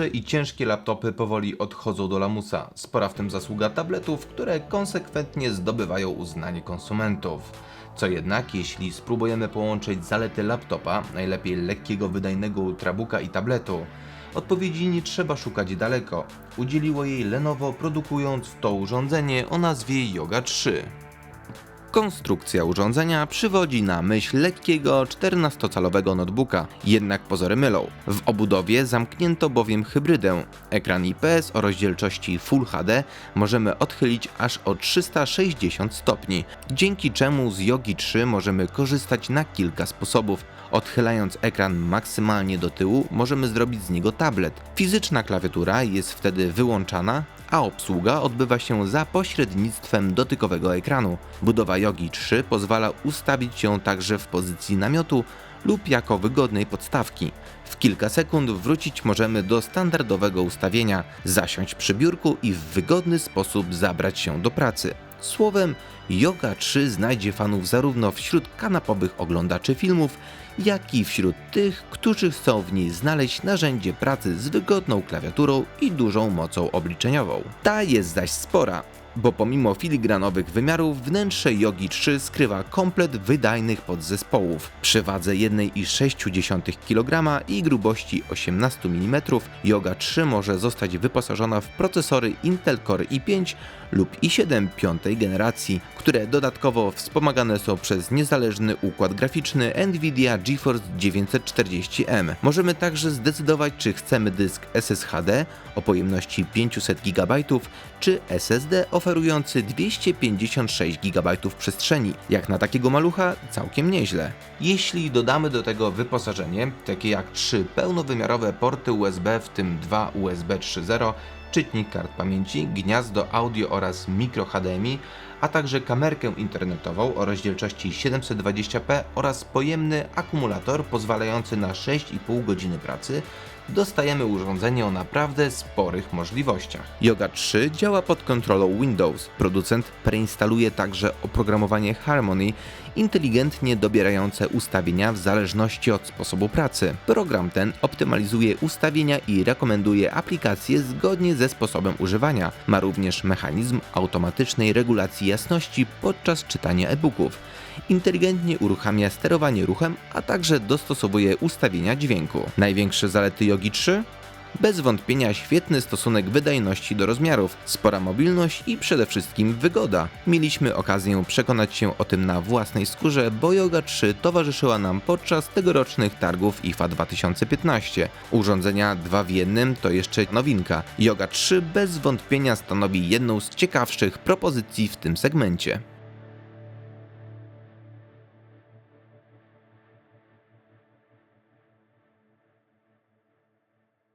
Duże i ciężkie laptopy powoli odchodzą do lamusa. Spora w tym zasługa tabletów, które konsekwentnie zdobywają uznanie konsumentów. Co jednak, jeśli spróbujemy połączyć zalety laptopa, najlepiej lekkiego, wydajnego ultrabooka i tabletu, odpowiedzi nie trzeba szukać daleko. Udzieliło jej Lenovo produkując to urządzenie o nazwie Yoga 3. Konstrukcja urządzenia przywodzi na myśl lekkiego 14-calowego notebooka, jednak pozory mylą. W obudowie zamknięto bowiem hybrydę. Ekran IPS o rozdzielczości Full HD możemy odchylić aż o 360 stopni, dzięki czemu z Yogi 3 możemy korzystać na kilka sposobów. Odchylając ekran maksymalnie do tyłu, możemy zrobić z niego tablet. Fizyczna klawiatura jest wtedy wyłączana, a obsługa odbywa się za pośrednictwem dotykowego ekranu. Budowa Yogi 3 pozwala ustawić ją także w pozycji namiotu lub jako wygodnej podstawki. W kilka sekund wrócić możemy do standardowego ustawienia, zasiąść przy biurku i w wygodny sposób zabrać się do pracy. Słowem, Yoga 3 znajdzie fanów zarówno wśród kanapowych oglądaczy filmów, jak i wśród tych, którzy chcą w niej znaleźć narzędzie pracy z wygodną klawiaturą i dużą mocą obliczeniową. Ta jest zaś spora, bo pomimo filigranowych wymiarów wnętrze Yogi 3 skrywa komplet wydajnych podzespołów. Przy wadze 1,6 kg i grubości 18 mm Yoga 3 może zostać wyposażona w procesory Intel Core i5 lub i7 piątej generacji, które dodatkowo wspomagane są przez niezależny układ graficzny Nvidia GeForce 940M. Możemy także zdecydować, czy chcemy dysk SSHD o pojemności 500 GB, czy SSD oferujący 256 GB przestrzeni. Jak na takiego malucha, całkiem nieźle. Jeśli dodamy do tego wyposażenie, takie jak trzy pełnowymiarowe porty USB, w tym dwa USB 3.0, czytnik kart pamięci, gniazdo audio oraz mikro HDMI, a także kamerkę internetową o rozdzielczości 720p oraz pojemny akumulator pozwalający na 6,5 godziny pracy, dostajemy urządzenie o naprawdę sporych możliwościach. Yoga 3 działa pod kontrolą Windows. Producent preinstaluje także oprogramowanie Harmony, inteligentnie dobierające ustawienia w zależności od sposobu pracy. Program ten optymalizuje ustawienia i rekomenduje aplikacje zgodnie ze sposobem używania. Ma również mechanizm automatycznej regulacji jasności podczas czytania e-booków. Inteligentnie uruchamia sterowanie ruchem, a także dostosowuje ustawienia dźwięku. Największe zalety Yogi 3? Bez wątpienia świetny stosunek wydajności do rozmiarów, spora mobilność i przede wszystkim wygoda. Mieliśmy okazję przekonać się o tym na własnej skórze, bo Yoga 3 towarzyszyła nam podczas tegorocznych targów IFA 2015. Urządzenia 2 w 1 to jeszcze nowinka. Yoga 3 bez wątpienia stanowi jedną z ciekawszych propozycji w tym segmencie.